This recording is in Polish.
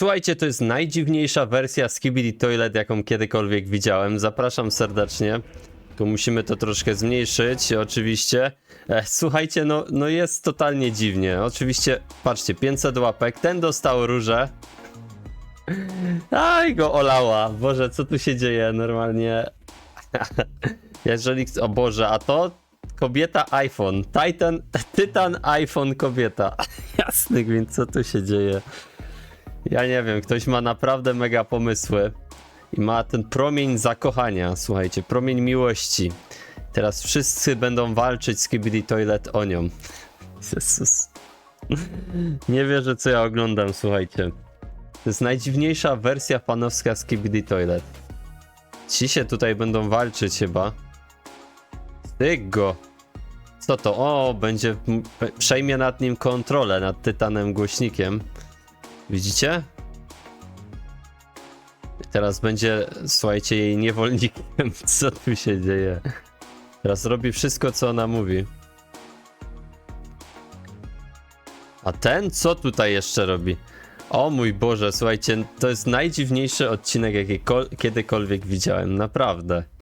Słuchajcie, to jest najdziwniejsza wersja Skibidi Toilet, jaką kiedykolwiek widziałem. Zapraszam serdecznie. Tu musimy to troszkę zmniejszyć, oczywiście. E, słuchajcie, no, no jest totalnie dziwnie. Oczywiście, patrzcie, 500 łapek. Ten dostał różę. Aj, go olała. Boże, co tu się dzieje normalnie? Jeżeli... O Boże, a to kobieta iPhone. Titan, Tytan iPhone kobieta. Jasny gwint, co tu się dzieje? Ja nie wiem, ktoś ma naprawdę mega pomysły i ma ten promień zakochania, słuchajcie, promień miłości. Teraz wszyscy będą walczyć z Skibidi Toilet o nią. Jezus. Nie wierzę, co ja oglądam, słuchajcie. To jest najdziwniejsza wersja fanowska Skibidi Toilet. Ci się tutaj będą walczyć chyba. Styk go. Co to? O, będzie przejmie nad nim kontrolę, nad Tytanem głośnikiem. Widzicie? Teraz będzie, słuchajcie, jej niewolnikiem. Co tu się dzieje? Teraz robi wszystko, co ona mówi. A ten co tutaj jeszcze robi? O mój Boże, słuchajcie, to jest najdziwniejszy odcinek, jaki kol- kiedykolwiek widziałem, naprawdę.